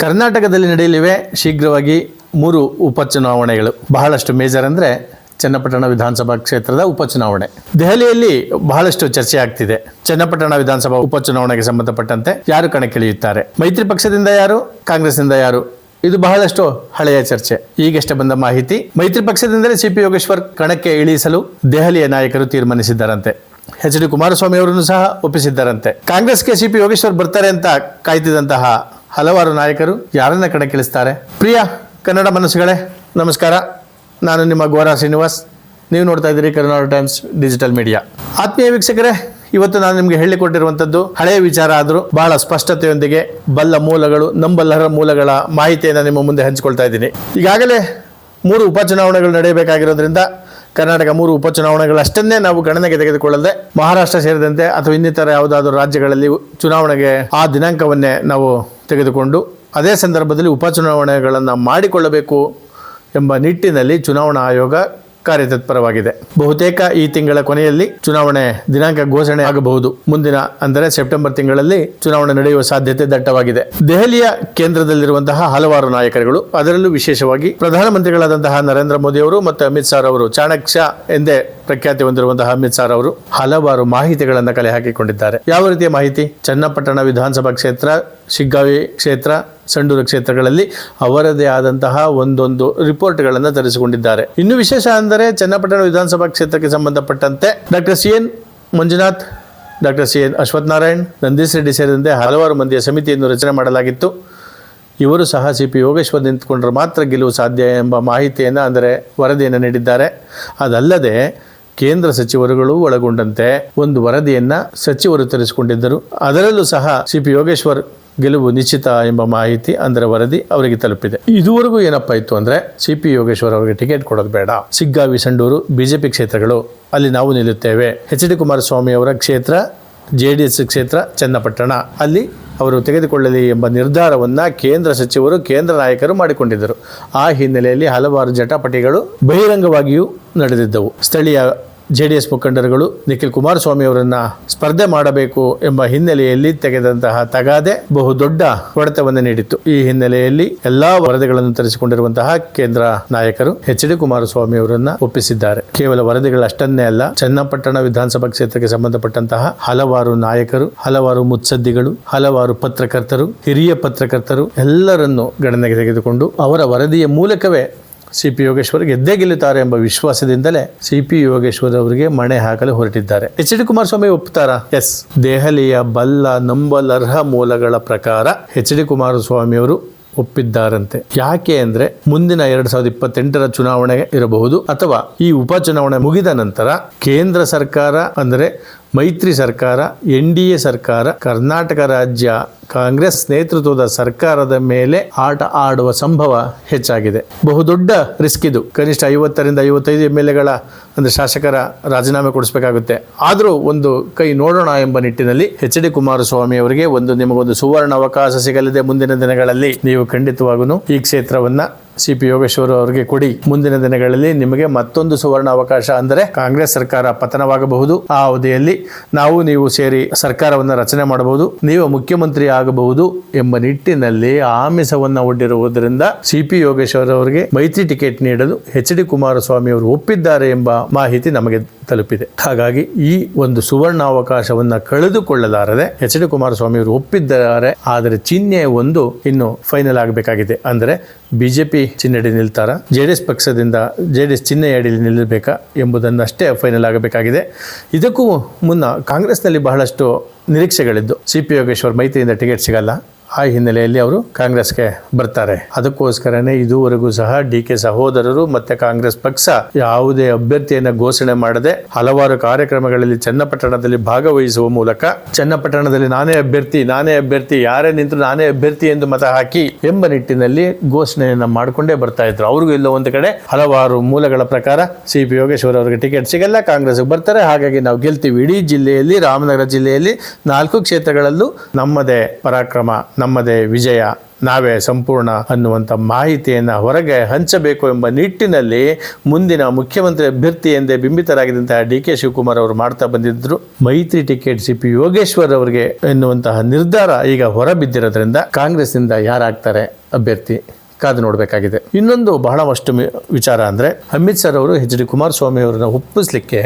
ಕರ್ನಾಟಕದಲ್ಲಿ ನಡೆಯಲಿವೆ ಶೀಘ್ರವಾಗಿ ಮೂರು ಉಪಚುನಾವಣೆಗಳು. ಬಹಳಷ್ಟು ಮೇಜರ್ ಅಂದರೆ ಚನ್ನಪಟ್ಟಣ ವಿಧಾನಸಭಾ ಕ್ಷೇತ್ರದ ಉಪಚುನಾವಣೆ. ದೆಹಲಿಯಲ್ಲಿ ಬಹಳಷ್ಟು ಚರ್ಚೆ ಆಗ್ತಿದೆ. ಚನ್ನಪಟ್ಟಣ ವಿಧಾನಸಭಾ ಉಪಚುನಾವಣೆಗೆ ಸಂಬಂಧಪಟ್ಟಂತೆ ಯಾರು ಕಣಕ್ಕಿಳಿಯುತ್ತಾರೆ? ಮೈತ್ರಿ ಪಕ್ಷದಿಂದ ಯಾರು ಕಾಂಗ್ರೆಸ್ನಿಂದ ಯಾರು? ಇದು ಬಹಳಷ್ಟು ಹಳೆಯ ಚರ್ಚೆ. ಈಗಷ್ಟೇ ಬಂದ ಮಾಹಿತಿ, ಮೈತ್ರಿ ಪಕ್ಷದಿಂದಲೇ ಸಿಪಿ ಯೋಗೇಶ್ವರ್ ಕಣಕ್ಕೆ ಇಳಿಸಲು ದೆಹಲಿಯ ನಾಯಕರು ತೀರ್ಮಾನಿಸಿದ್ದಾರಂತೆ. ಎಚ್ ಡಿ ಕುಮಾರಸ್ವಾಮಿ ಅವರನ್ನು ಸಹ ಒಪ್ಪಿಸಿದ್ದಾರಂತೆ. ಕಾಂಗ್ರೆಸ್ಗೆ ಸಿಪಿ ಯೋಗೇಶ್ವರ್ ಬರ್ತಾರೆ ಅಂತ ಕಾಯ್ತಿದ್ದಂತಹ ಹಲವಾರು ನಾಯಕರು ಯಾರನ್ನ ಕಣಕ್ಕಿಳಿಸ್ತಾರೆ? ಪ್ರಿಯ ಕನ್ನಡ ಮನಸ್ಸುಗಳೇ, ನಮಸ್ಕಾರ. ನಾನು ನಿಮ್ಮ ಗೋರಾ ಶ್ರೀನಿವಾಸ್. ನೀವು ನೋಡ್ತಾ ಇದ್ದೀರಿ ಕರ್ನಾಟಕ ಟೈಮ್ಸ್ ಡಿಜಿಟಲ್ ಮೀಡಿಯಾ. ಆತ್ಮೀಯ ವೀಕ್ಷಕರೇ, ಇವತ್ತು ನಾನು ನಿಮಗೆ ಹೇಳಿಕೊಟ್ಟಿರುವಂಥದ್ದು ಹಳೆಯ ವಿಚಾರ ಆದರೂ ಬಹಳ ಸ್ಪಷ್ಟತೆಯೊಂದಿಗೆ ಬಲ್ಲ ಮೂಲಗಳು, ನಂಬಲ್ಲರ ಮೂಲಗಳ ಮಾಹಿತಿಯನ್ನು ನಿಮ್ಮ ಮುಂದೆ ಹಂಚಿಕೊಳ್ತಾ ಇದ್ದೀನಿ. ಈಗಾಗಲೇ ಮೂರು ಉಪಚುನಾವಣೆಗಳು ನಡೆಯಬೇಕಾಗಿರೋದ್ರಿಂದ ಕರ್ನಾಟಕ ಮೂರು ಉಪಚುನಾವಣೆಗಳಷ್ಟನ್ನೇ ನಾವು ಗಣನೆಗೆ ತೆಗೆದುಕೊಳ್ಳದೆ ಮಹಾರಾಷ್ಟ್ರ ಸೇರಿದಂತೆ ಅಥವಾ ಇನ್ನಿತರ ಯಾವುದಾದ್ರೂ ರಾಜ್ಯಗಳಲ್ಲಿ ಚುನಾವಣೆಗೆ ಆ ದಿನಾಂಕವನ್ನೇ ನಾವು ತೆಗೆದುಕೊಂಡು ಅದೇ ಸಂದರ್ಭದಲ್ಲಿ ಉಪಚುನಾವಣೆಗಳನ್ನು ಮಾಡಿಕೊಳ್ಳಬೇಕು ಎಂಬ ನಿಟ್ಟಿನಲ್ಲಿ ಚುನಾವಣಾ ಆಯೋಗ ಕಾರ್ಯತತ್ಪರವಾಗಿದೆ. ಬಹುತೇಕ ಈ ತಿಂಗಳ ಕೊನೆಯಲ್ಲಿ ಚುನಾವಣೆ ದಿನಾಂಕ ಘೋಷಣೆ ಆಗಬಹುದು. ಮುಂದಿನ, ಅಂದರೆ ಸೆಪ್ಟೆಂಬರ್ ತಿಂಗಳಲ್ಲಿ ಚುನಾವಣೆ ನಡೆಯುವ ಸಾಧ್ಯತೆ ದಟ್ಟವಾಗಿದೆ. ದೆಹಲಿಯ ಕೇಂದ್ರದಲ್ಲಿರುವಂತಹ ಹಲವಾರು ನಾಯಕರುಗಳು, ಅದರಲ್ಲೂ ವಿಶೇಷವಾಗಿ ಪ್ರಧಾನಮಂತ್ರಿಗಳಾದಂತಹ ನರೇಂದ್ರ ಮೋದಿ ಅವರು ಮತ್ತು ಅಮಿತ್ ಶಾ ಅವರು ಚಾಣಕ್ಯ ಎಂದೇ ಪ್ರಖ್ಯಾತಿ ಹೊಂದಿರುವಂತಹ ಅಮಿತ್ ಸಾರ್ ಅವರು ಹಲವಾರು ಮಾಹಿತಿಗಳನ್ನು ಕಲೆ ಹಾಕಿಕೊಂಡಿದ್ದಾರೆ. ಯಾವ ರೀತಿಯ ಮಾಹಿತಿ? ಚನ್ನಪಟ್ಟಣ ವಿಧಾನಸಭಾ ಕ್ಷೇತ್ರ, ಶಿಗ್ಗಾವಿ ಕ್ಷೇತ್ರ, ಸಂಡೂರು ಕ್ಷೇತ್ರಗಳಲ್ಲಿ ಅವರದೇ ಆದಂತಹ ಒಂದೊಂದು ರಿಪೋರ್ಟ್ಗಳನ್ನು ತರಿಸಿಕೊಂಡಿದ್ದಾರೆ. ಇನ್ನು ವಿಶೇಷ ಅಂದರೆ ಚನ್ನಪಟ್ಟಣ ವಿಧಾನಸಭಾ ಕ್ಷೇತ್ರಕ್ಕೆ ಸಂಬಂಧಪಟ್ಟಂತೆ doctor C N Manjunath, doctor C N Ashwath Narayan Nandish Reddy ಸೇರಿದಂತೆ ಹಲವಾರು ಮಂದಿಯ ಸಮಿತಿಯನ್ನು ರಚನೆ ಮಾಡಲಾಗಿತ್ತು. ಇವರು ಸಹ ಸಿ ಪಿ ಯೋಗೇಶ್ವರ್ ನಿಂತುಕೊಂಡ್ರೆ ಮಾತ್ರ ಗೆಲುವು ಸಾಧ್ಯ ಎಂಬ ಮಾಹಿತಿಯನ್ನು ಅಂದರೆ ವರದಿಯನ್ನು ನೀಡಿದ್ದಾರೆ. ಅದಲ್ಲದೆ ಕೇಂದ್ರ ಸಚಿವರುಗಳು ಒಳಗೊಂಡಂತೆ ಒಂದು ವರದಿಯನ್ನು ಸಚಿವರು ತರಿಸಿಕೊಂಡಿದ್ದರು. ಅದರಲ್ಲೂ ಸಹ ಸಿ ಪಿ ಯೋಗೇಶ್ವರ್ ಗೆಲುವು ನಿಶ್ಚಿತ ಎಂಬ ಮಾಹಿತಿ ಅಂದರೆ ವರದಿ ಅವರಿಗೆ ತಲುಪಿದೆ. ಇದುವರೆಗೂ ಏನಪ್ಪಾ ಇತ್ತು ಅಂದ್ರೆ ಸಿ ಪಿ ಯೋಗೇಶ್ವರ್ ಅವರಿಗೆ ಟಿಕೆಟ್ ಕೊಡೋದು ಬೇಡ. ಸಿಗ್ಗಾವಿ, ಸಂಡೂರು, ಬಿಜೆಪಿ ಕ್ಷೇತ್ರಗಳು ಅಲ್ಲಿ ನಾವು ನಿಲ್ಲುತ್ತೇವೆ. ಎಚ್ ಡಿ ಕುಮಾರಸ್ವಾಮಿ ಅವರ ಕ್ಷೇತ್ರ, ಜೆ ಡಿ ಎಸ್ ಕ್ಷೇತ್ರ, ಚನ್ನಪಟ್ಟಣ. ಅಲ್ಲಿ ಅವರು ತೆಗೆದುಕೊಳ್ಳಲಿ ಎಂಬ ನಿರ್ಧಾರವನ್ನು ಕೇಂದ್ರ ಸಚಿವರು, ಕೇಂದ್ರ ನಾಯಕರು ಮಾಡಿಕೊಂಡಿದ್ದರು. ಆ ಹಿನ್ನೆಲೆಯಲ್ಲಿ ಹಲವಾರು ಜಟಾಪಟಿಗಳು ಬಹಿರಂಗವಾಗಿಯೂ ನಡೆದಿದ್ದವು. ಸ್ಥಳೀಯ ಜೆ ಡಿ ಎಸ್ ಮುಖಂಡರುಗಳು ನಿಖಿಲ್ ಕುಮಾರಸ್ವಾಮಿ ಅವರನ್ನ ಸ್ಪರ್ಧೆ ಮಾಡಬೇಕು ಎಂಬ ಹಿನ್ನೆಲೆಯಲ್ಲಿ ತೆಗೆದಂತಹ ತಗಾದೆ ಬಹುದೊಡ್ಡ ಹೊಡೆತವನ್ನು ನೀಡಿತ್ತು. ಈ ಹಿನ್ನೆಲೆಯಲ್ಲಿ ಎಲ್ಲಾ ವರದಿಗಳನ್ನು ತರಿಸಿಕೊಂಡಿರುವಂತಹ ಕೇಂದ್ರ ನಾಯಕರು ಎಚ್ ಡಿ ಕುಮಾರಸ್ವಾಮಿ ಅವರನ್ನ ಒಪ್ಪಿಸಿದ್ದಾರೆ. ಕೇವಲ ವರದಿಗಳಷ್ಟನ್ನೇ ಅಲ್ಲ, ಚನ್ನಪಟ್ಟಣ ವಿಧಾನಸಭಾ ಕ್ಷೇತ್ರಕ್ಕೆ ಸಂಬಂಧಪಟ್ಟಂತಹ ಹಲವಾರು ನಾಯಕರು, ಹಲವಾರು ಮುತ್ಸದ್ದಿಗಳು, ಹಲವಾರು ಪತ್ರಕರ್ತರು, ಹಿರಿಯ ಪತ್ರಕರ್ತರು ಎಲ್ಲರನ್ನು ಗಣನೆಗೆ ತೆಗೆದುಕೊಂಡು ಅವರ ವರದಿಯ ಮೂಲಕವೇ ಸಿ ಪಿ ಯೋಗೇಶ್ವರ್ ಗೆದ್ದೇ ಗೆಲ್ಲುತ್ತಾರೆ ಎಂಬ ವಿಶ್ವಾಸದಿಂದಲೇ ಸಿ ಪಿ ಯೋಗೇಶ್ವರ್ ಅವರಿಗೆ ಮಣೆ ಹಾಕಲು ಹೊರಟಿದ್ದಾರೆ. ಎಚ್ ಡಿ ಕುಮಾರಸ್ವಾಮಿ ಒಪ್ಪುತ್ತಾರಾ ಎಸ್. ದೆಹಲಿಯ ಬಲ್ಲ ನಂಬಲರ್ಹ ಮೂಲಗಳ ಪ್ರಕಾರ ಎಚ್ ಡಿ ಕುಮಾರಸ್ವಾಮಿ ಅವರು ಒಪ್ಪಿದ್ದಾರಂತೆ. ಯಾಕೆ ಅಂದ್ರೆ ಮುಂದಿನ ಎರಡ್ ಸಾವಿರದ ಇಪ್ಪತ್ತೆಂಟರ ಚುನಾವಣೆ ಇರಬಹುದು ಅಥವಾ ಈ ಉಪಚುನಾವಣೆ ಮುಗಿದ ನಂತರ ಕೇಂದ್ರ ಸರ್ಕಾರ ಅಂದರೆ ಮೈತ್ರಿ ಸರ್ಕಾರ, ಎನ್ ಡಿ ಎ ಸರ್ಕಾರ, ಕರ್ನಾಟಕ ರಾಜ್ಯ, ಕಾಂಗ್ರೆಸ್ ನೇತೃತ್ವದ ಸರ್ಕಾರದ ಮೇಲೆ ಆಟ ಆಡುವ ಸಂಭವ ಹೆಚ್ಚಾಗಿದೆ. ಬಹುದೊಡ್ಡ ರಿಸ್ಕ್ ಇದು. ಕನಿಷ್ಠ ಐವತ್ತರಿಂದ ಐವತ್ತೈದು ಎಂ ಎಲ್ ಎಗಳ ಅಂದರೆ ಶಾಸಕರ ರಾಜೀನಾಮೆ ಕೊಡಿಸಬೇಕಾಗುತ್ತೆ. ಆದರೂ ಒಂದು ಕೈ ನೋಡೋಣ ಎಂಬ ನಿಟ್ಟಿನಲ್ಲಿ ಎಚ್ ಡಿ ಕುಮಾರಸ್ವಾಮಿ ಅವರಿಗೆ ಒಂದು ನಿಮಗೊಂದು ಸುವರ್ಣ ಅವಕಾಶ ಸಿಗಲಿದೆ ಮುಂದಿನ ದಿನಗಳಲ್ಲಿ. ನೀವು ಖಂಡಿತವಾಗೂ ಈ ಕ್ಷೇತ್ರವನ್ನ ಸಿ ಪಿ ಯೋಗೇಶ್ವರ್ ಅವರಿಗೆ ಕೊಡಿ. ಮುಂದಿನ ದಿನಗಳಲ್ಲಿ ನಿಮಗೆ ಮತ್ತೊಂದು ಸುವರ್ಣ ಅವಕಾಶ ಅಂದರೆ ಕಾಂಗ್ರೆಸ್ ಸರ್ಕಾರ ಪತನವಾಗಬಹುದು. ಆ ಅವಧಿಯಲ್ಲಿ ನಾವು ನೀವು ಸೇರಿ ಸರ್ಕಾರವನ್ನು ರಚನೆ ಮಾಡಬಹುದು. ನೀವು ಮುಖ್ಯಮಂತ್ರಿ ಆಗಬಹುದು ಎಂಬ ನಿಟ್ಟಿನಲ್ಲಿ ಆಮಿಷವನ್ನು ಒಡ್ಡಿರುವುದರಿಂದ ಸಿ ಪಿ ಯೋಗೇಶ್ವರ್ ಅವರಿಗೆ ಮೈತ್ರಿ ಟಿಕೆಟ್ ನೀಡಲು ಎಚ್ ಡಿ ಕುಮಾರಸ್ವಾಮಿ ಅವರು ಒಪ್ಪಿದ್ದಾರೆ ಎಂಬ ಮಾಹಿತಿ ನಮಗೆ ತಲುಪಿದೆ. ಹಾಗಾಗಿ ಈ ಒಂದು ಸುವರ್ಣ ಅವಕಾಶವನ್ನು ಕಳೆದುಕೊಳ್ಳಲಾರದೆ ಎಚ್ ಡಿ ಕುಮಾರಸ್ವಾಮಿ ಅವರು ಒಪ್ಪಿದ್ದಾರೆ. ಆದರೆ ಚಿಹ್ನೆ ಒಂದು ಇನ್ನು ಫೈನಲ್ ಆಗಬೇಕಾಗಿದೆ. ಅಂದರೆ ಬಿಜೆಪಿ ಚಿಹ್ನೆಡಿ ನಿಲ್ತಾರ. ಜೆ ಡಿ ಎಸ್ ಪಕ್ಷದಿಂದ ಜೆ ಡಿ ಎಸ್ ಚಿಹ್ನೆಯಡಿಯಲ್ಲಿ ನಿಲ್ಲಬೇಕಾ ಎಂಬುದನ್ನಷ್ಟೇ ಫೈನಲ್ ಆಗಬೇಕಾಗಿದೆ. ಇದಕ್ಕೂ ಮುನ್ನ ಕಾಂಗ್ರೆಸ್ನಲ್ಲಿ ಬಹಳಷ್ಟು ನಿರೀಕ್ಷೆಗಳಿದ್ದು. ಸಿ ಪಿ ಯೋಗೇಶ್ವರ್ ಮೈತ್ರಿಯಿಂದ ಟಿಕೆಟ್ ಸಿಗಲ್ಲ. ಆ ಹಿನ್ನೆಲೆಯಲ್ಲಿ ಅವರು ಕಾಂಗ್ರೆಸ್ಗೆ ಬರ್ತಾರೆ. ಅದಕ್ಕೋಸ್ಕರನೇ ಇದುವರೆಗೂ ಸಹ ಡಿ ಕೆ ಸಹೋದರರು ಮತ್ತೆ ಕಾಂಗ್ರೆಸ್ ಪಕ್ಷ ಯಾವುದೇ ಅಭ್ಯರ್ಥಿಯನ್ನು ಘೋಷಣೆ ಮಾಡದೆ ಹಲವಾರು ಕಾರ್ಯಕ್ರಮಗಳಲ್ಲಿ ಚನ್ನಪಟ್ಟಣದಲ್ಲಿ ಭಾಗವಹಿಸುವ ಮೂಲಕ ಚನ್ನಪಟ್ಟಣದಲ್ಲಿ ನಾನೇ ಅಭ್ಯರ್ಥಿ ನಾನೇ ಅಭ್ಯರ್ಥಿ, ಯಾರೇ ನಿಂತರೂ ನಾನೇ ಅಭ್ಯರ್ಥಿ ಎಂದು ಮತ ಹಾಕಿ ಎಂಬ ನಿಟ್ಟಿನಲ್ಲಿ ಘೋಷಣೆಯನ್ನು ಮಾಡಿಕೊಂಡೇ ಬರ್ತಾ ಇದ್ರು. ಅವ್ರಿಗೂ ಇಲ್ಲ ಒಂದು ಕಡೆ ಹಲವಾರು ಮೂಲಗಳ ಪ್ರಕಾರ ಸಿ ಪಿ ಯೋಗೇಶ್ವರ್ ಅವರಿಗೆ ಟಿಕೆಟ್ ಸಿಗಲ್ಲ, ಕಾಂಗ್ರೆಸ್ಗೆ ಬರ್ತಾರೆ. ಹಾಗಾಗಿ ನಾವು ಗೆಲ್ತೀವಿ. ಇಡೀ ಜಿಲ್ಲೆಯಲ್ಲಿ, ರಾಮನಗರ ಜಿಲ್ಲೆಯಲ್ಲಿ ನಾಲ್ಕು ಕ್ಷೇತ್ರಗಳಲ್ಲೂ ನಮ್ಮದೇ ಪರಾಕ್ರಮ ನಮ್ಮದೇ ವಿಜಯ, ನಾವೇ ಸಂಪೂರ್ಣ ಅನ್ನುವಂಥ ಮಾಹಿತಿಯನ್ನು ಹೊರಗೆ ಹಂಚಬೇಕು ಎಂಬ ನಿಟ್ಟಿನಲ್ಲಿ ಮುಂದಿನ ಮುಖ್ಯಮಂತ್ರಿ ಅಭ್ಯರ್ಥಿ ಎಂದೇ ಬಿಂಬಿತರಾಗಿದ್ದಂತಹ ಡಿ ಕೆ ಶಿವಕುಮಾರ್ ಅವರು ಮಾಡ್ತಾ ಬಂದಿದ್ದರು ಮೈತ್ರಿ ಟಿಕೆಟ್ ಸಿ ಪಿ ಯೋಗೇಶ್ವರ್ ಅವರಿಗೆ ಎನ್ನುವಂತಹ ನಿರ್ಧಾರ ಈಗ ಹೊರಬಿದ್ದಿರೋದ್ರಿಂದ ಕಾಂಗ್ರೆಸ್ನಿಂದ ಯಾರಾಗ್ತಾರೆ ಅಭ್ಯರ್ಥಿ? ಕಾದು ನೋಡಬೇಕಾಗಿದೆ. ಇನ್ನೊಂದು ಬಹಳಷ್ಟು ವಿಚಾರ ಅಂದರೆ ಅಮಿತ್ ಸರ್ ಅವರು ಎಚ್ ಡಿ ಕುಮಾರಸ್ವಾಮಿ ಅವರನ್ನು ಒಪ್ಪಿಸ್ಲಿಕ್ಕೆ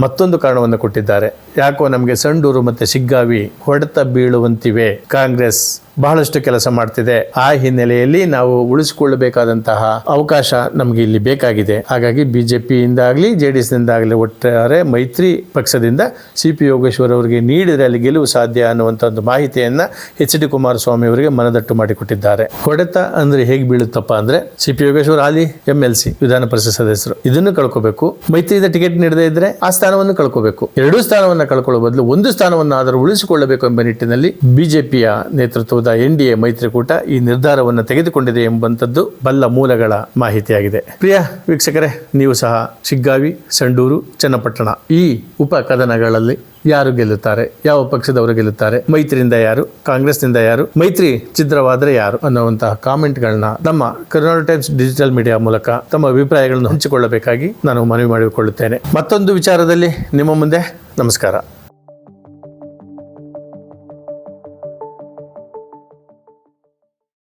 ಮತ್ತೊಂದು ಕಾರಣವನ್ನು ಕೊಟ್ಟಿದ್ದಾರೆ. ಯಾಕೋ ನಮಗೆ ಸಂಡೂರು ಮತ್ತು ಶಿಗ್ಗಾವಿ ಹೊಡೆತ ಬೀಳುವಂತಿವೆ ಕಾಂಗ್ರೆಸ್. ಬಹಳಷ್ಟು ಕೆಲಸ ಮಾಡ್ತಿದೆ. ಆ ಹಿನ್ನೆಲೆಯಲ್ಲಿ ನಾವು ಉಳಿಸಿಕೊಳ್ಳಬೇಕಾದಂತಹ ಅವಕಾಶ ನಮಗೆ ಇಲ್ಲಿ ಬೇಕಾಗಿದೆ. ಹಾಗಾಗಿ ಬಿಜೆಪಿಯಿಂದ ಆಗಲಿ ಜೆ ಡಿ ಎಸ್ನಿಂದ ಒಟ್ಟಾರೆ ಮೈತ್ರಿ ಪಕ್ಷದಿಂದ ಸಿ ಪಿ ಯೋಗೇಶ್ವರ್ ಅವರಿಗೆ ನೀಡಿದರೆ ಅಲ್ಲಿ ಗೆಲುವು ಸಾಧ್ಯ ಅನ್ನುವಂಥ ಒಂದು ಮಾಹಿತಿಯನ್ನು ಎಚ್ ಡಿ ಕುಮಾರಸ್ವಾಮಿ ಅವರಿಗೆ ಮನದಟ್ಟು ಮಾಡಿಕೊಟ್ಟಿದ್ದಾರೆ. ಹೊಡೆತ ಅಂದ್ರೆ ಹೇಗೆ ಬೀಳುತ್ತಪ್ಪ ಅಂದ್ರೆ ಸಿ ಪಿ ಯೋಗೇಶ್ವರ್ ಹಾಲಿ ಎಂ ಎಲ್ ಸಿ ವಿಧಾನ ಪರಿಷತ್ ಸದಸ್ಯರು, ಇದನ್ನು ಕಳ್ಕೋಬೇಕು. ಮೈತ್ರಿಯಿಂದ ಟಿಕೆಟ್ ನೀಡದೇ ಇದ್ರೆ ಆ ಸ್ಥಾನವನ್ನು ಕಳ್ಕೋಬೇಕು. ಎರಡೂ ಸ್ಥಾನವನ್ನು ಕಳ್ಕೊಳ್ಳೋ ಬದಲು ಒಂದು ಸ್ಥಾನವನ್ನು ಆದರೂ ಉಳಿಸಿಕೊಳ್ಳಬೇಕು ಎಂಬ ನಿಟ್ಟಿನಲ್ಲಿ ಬಿಜೆಪಿಯ ನೇತೃತ್ವದ ಎನ್ ಡಿ ಎ ಮೈತ್ರಿಕೂಟ ಈ ನಿರ್ಧಾರವನ್ನು ತೆಗೆದುಕೊಂಡಿದೆ ಎಂಬಂಥದ್ದು ಬಲ್ಲ ಮೂಲಗಳ ಮಾಹಿತಿಯಾಗಿದೆ. ಪ್ರಿಯ ವೀಕ್ಷಕರೇ, ನೀವು ಸಹ ಶಿಗ್ಗಾವಿ, ಸಂಡೂರು, ಚನ್ನಪಟ್ಟಣ ಈ ಉಪ ಕದನಗಳಲ್ಲಿ ಯಾರು ಗೆಲ್ಲುತ್ತಾರೆ? ಯಾವ ಪಕ್ಷದವರು ಗೆಲ್ಲುತ್ತಾರೆ? ಮೈತ್ರಿಯಿಂದ ಯಾರು? ಕಾಂಗ್ರೆಸ್ನಿಂದ ಯಾರು? ಮೈತ್ರಿ ಛಿದ್ರವಾದರೆ ಯಾರು? ಅನ್ನುವಂತಹ ಕಾಮೆಂಟ್ಗಳನ್ನ ನಮ್ಮ ಕರ್ನಾಟಕ ಟೈಮ್ಸ್ ಡಿಜಿಟಲ್ ಮೀಡಿಯಾ ಮೂಲಕ ತಮ್ಮ ಅಭಿಪ್ರಾಯಗಳನ್ನು ಹಂಚಿಕೊಳ್ಳಬೇಕಾಗಿ ನಾನು ಮನವಿ ಮಾಡಿಕೊಳ್ಳುತ್ತೇನೆ. ಮತ್ತೊಂದು ವಿಚಾರದಲ್ಲಿ ನಿಮ್ಮ ಮುಂದೆ ನಮಸ್ಕಾರ.